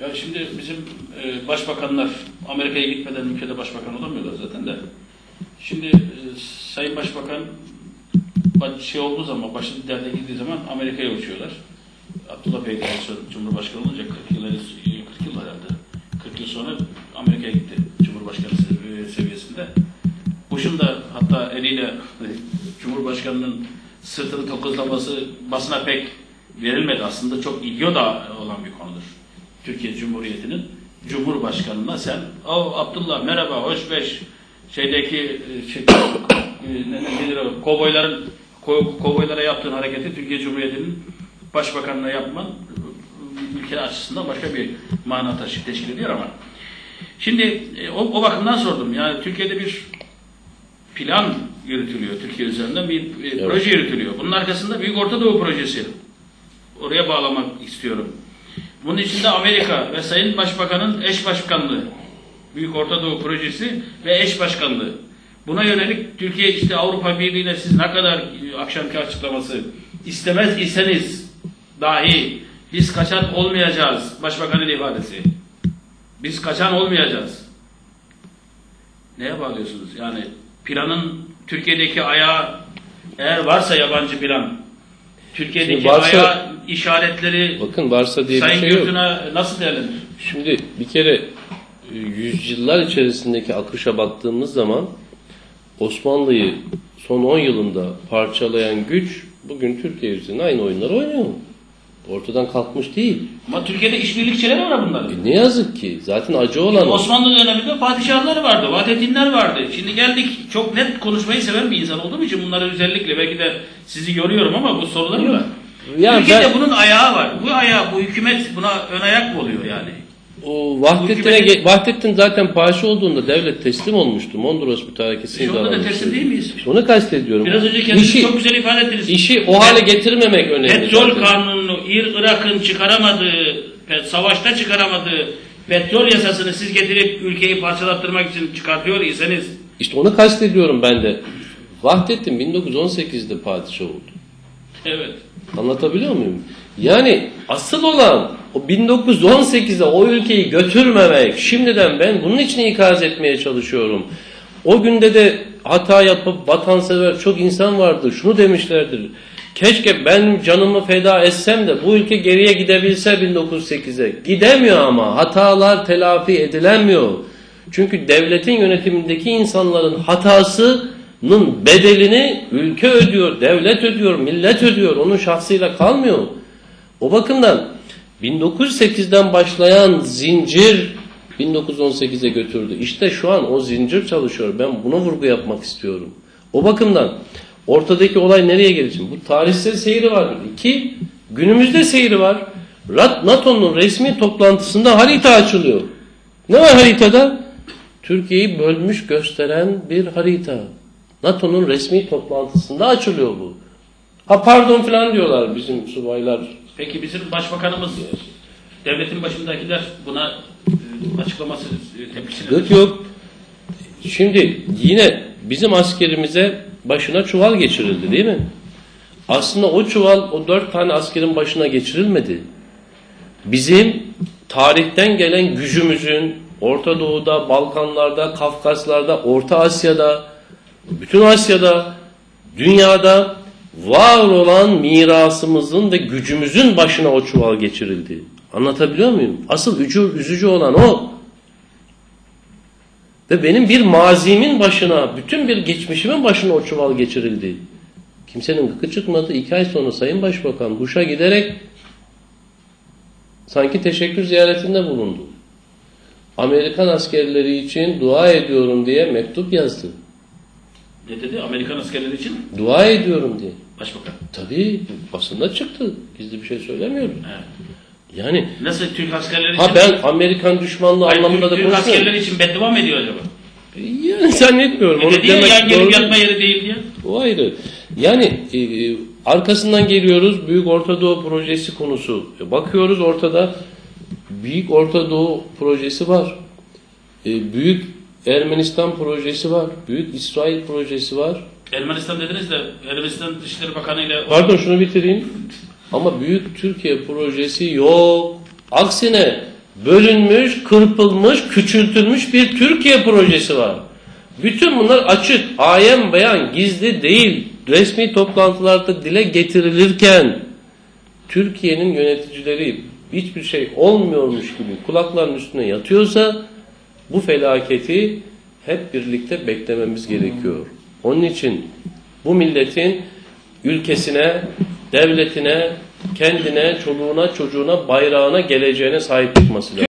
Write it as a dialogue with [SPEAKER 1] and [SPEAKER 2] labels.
[SPEAKER 1] Ya şimdi bizim e, başbakanlar Amerika'ya gitmeden ülkede başbakan olamıyorlar zaten de. Şimdi e, Sayın Başbakan ba- şey olduğu zaman, başın derde girdiği zaman Amerika'ya uçuyorlar. Abdullah son Cumhurbaşkanı olunca 40 yıl, 40 yıl herhalde. 40 yıl sonra Amerika'ya gitti Cumhurbaşkanı sev- seviyesinde. Bush'un da hatta eliyle e, Cumhurbaşkanının sırtını tokuzlaması basına pek verilmedi. Aslında çok ilgi da olan bir konudur. Türkiye Cumhuriyeti'nin Cumhurbaşkanına sen o Abdullah merhaba hoş beş şeydeki e, şey, e, ne, ne, nedir o, kovboyların ko- kovboylara yaptığın hareketi Türkiye Cumhuriyeti'nin başbakanına yapman e, ülke açısından başka bir mana taşı teşkil ediyor ama şimdi o, o bakımdan sordum. Yani Türkiye'de bir plan yürütülüyor. Türkiye üzerinden bir e, proje yürütülüyor. Bunun arkasında Büyük Orta Doğu Projesi. Oraya bağlamak istiyorum. Bunun içinde Amerika ve Sayın Başbakan'ın eş başkanlığı, Büyük Orta Doğu Projesi ve eş başkanlığı. Buna yönelik Türkiye işte Avrupa Birliği'ne siz ne kadar e, akşamki açıklaması istemez iseniz dahi biz kaçan olmayacağız. Başbakanın ifadesi. Biz kaçan olmayacağız. Neye bağlıyorsunuz? Yani planın Türkiye'deki ayağı eğer varsa yabancı plan Türkiye'deki
[SPEAKER 2] Şimdi varsa-
[SPEAKER 1] ayağı işaretleri
[SPEAKER 2] Bakın varsa diye bir
[SPEAKER 1] Sayın
[SPEAKER 2] şey yok.
[SPEAKER 1] Gürtün'e nasıl değerlendirir?
[SPEAKER 2] Şimdi bir kere e, yüzyıllar içerisindeki akışa baktığımız zaman Osmanlı'yı son 10 yılında parçalayan güç bugün Türkiye üzerinde aynı oyunları oynuyor. Ortadan kalkmış değil.
[SPEAKER 1] Ama Türkiye'de işbirlikçileri var bunların.
[SPEAKER 2] E ne yazık ki zaten acı olan o.
[SPEAKER 1] Osmanlı döneminde padişahlar vardı, Vahdettinler vardı. Şimdi geldik çok net konuşmayı seven bir insan olduğum için bunları özellikle belki de sizi yoruyorum ama bu sorularım var.
[SPEAKER 2] Yani
[SPEAKER 1] Türkiye'de
[SPEAKER 2] ben-
[SPEAKER 1] bunun ayağı var. Bu ayağı, bu hükümet buna ön ayak mı oluyor yani?
[SPEAKER 2] O Vahdettin'e ge- Vahdettin zaten paşa olduğunda devlet teslim olmuştu. Mondros mütarekesini
[SPEAKER 1] Şu anda da teslim değil miyiz?
[SPEAKER 2] Onu kastediyorum.
[SPEAKER 1] Biraz önce kendiniz
[SPEAKER 2] işi,
[SPEAKER 1] çok güzel ifade ettiniz.
[SPEAKER 2] işi o hale getirmemek önemli.
[SPEAKER 1] Petrol
[SPEAKER 2] zaten.
[SPEAKER 1] kanununu İr Irak'ın çıkaramadığı, pe- savaşta çıkaramadığı petrol yasasını siz getirip ülkeyi parçalattırmak için çıkartıyor iseniz
[SPEAKER 2] İşte onu kastediyorum ben de. Vahdettin 1918'de padişah oldu.
[SPEAKER 1] Evet.
[SPEAKER 2] Anlatabiliyor muyum? Yani asıl olan o 1918'de o ülkeyi götürmemek. Şimdiden ben bunun için ikaz etmeye çalışıyorum. O günde de hata yapıp vatansever çok insan vardı. Şunu demişlerdir. Keşke ben canımı feda etsem de bu ülke geriye gidebilse 1908'e. Gidemiyor ama hatalar telafi edilemiyor. Çünkü devletin yönetimindeki insanların hatasının bedelini ülke ödüyor, devlet ödüyor, millet ödüyor. Onun şahsıyla kalmıyor. O bakımdan 1908'den başlayan zincir 1918'e götürdü. İşte şu an o zincir çalışıyor. Ben buna vurgu yapmak istiyorum. O bakımdan ortadaki olay nereye gelecek? Bu tarihsel seyri var. İki, günümüzde seyri var. NATO'nun resmi toplantısında harita açılıyor. Ne var haritada? Türkiye'yi bölmüş gösteren bir harita. NATO'nun resmi toplantısında açılıyor bu. Ha pardon falan diyorlar bizim subaylar.
[SPEAKER 1] Peki bizim başbakanımız, devletin başındakiler buna e, açıklaması, e, tepkisini
[SPEAKER 2] Yok yok. Şimdi yine bizim askerimize başına çuval geçirildi değil mi? Aslında o çuval o dört tane askerin başına geçirilmedi. Bizim tarihten gelen gücümüzün Orta Doğu'da, Balkanlarda, Kafkaslar'da, Orta Asya'da, bütün Asya'da, dünyada var olan mirasımızın ve gücümüzün başına o çuval geçirildi. Anlatabiliyor muyum? Asıl üzücü, üzücü olan o. Ve benim bir mazimin başına, bütün bir geçmişimin başına o çuval geçirildi. Kimsenin gıkı çıkmadı. İki ay sonra Sayın Başbakan Bush'a giderek sanki teşekkür ziyaretinde bulundu. Amerikan askerleri için dua ediyorum diye mektup yazdı.
[SPEAKER 1] Ne dedi? Amerikan askerleri için
[SPEAKER 2] Dua ediyorum diye.
[SPEAKER 1] başbakan.
[SPEAKER 2] Tabii basında çıktı. Gizli bir şey söylemiyorum.
[SPEAKER 1] Evet.
[SPEAKER 2] Yani
[SPEAKER 1] Nasıl Türk askerleri için?
[SPEAKER 2] ha ben Amerikan düşmanlığı
[SPEAKER 1] Hayır,
[SPEAKER 2] anlamında da
[SPEAKER 1] Türk, Türk
[SPEAKER 2] konuşmuyorum.
[SPEAKER 1] askerleri için beddua mı ediyor acaba?
[SPEAKER 2] Yani zannetmiyorum.
[SPEAKER 1] E
[SPEAKER 2] Onu demek
[SPEAKER 1] yan gelip yatma yeri değil diye.
[SPEAKER 2] O ayrı. Yani e, e, arkasından geliyoruz Büyük Orta Doğu Projesi konusu. E, bakıyoruz ortada Büyük Orta Doğu Projesi var. E, büyük Ermenistan projesi var. Büyük İsrail projesi var.
[SPEAKER 1] Ermenistan dediniz de Ermenistan Dışişleri Bakanı ile
[SPEAKER 2] Pardon şunu bitireyim. Ama Büyük Türkiye projesi yok. Aksine bölünmüş, kırpılmış, küçültülmüş bir Türkiye projesi var. Bütün bunlar açık, ayen beyan, gizli değil. Resmi toplantılarda dile getirilirken Türkiye'nin yöneticileri hiçbir şey olmuyormuş gibi kulaklarının üstüne yatıyorsa bu felaketi hep birlikte beklememiz gerekiyor. Onun için bu milletin ülkesine, devletine, kendine, çoluğuna, çocuğuna, bayrağına, geleceğine sahip çıkması lazım.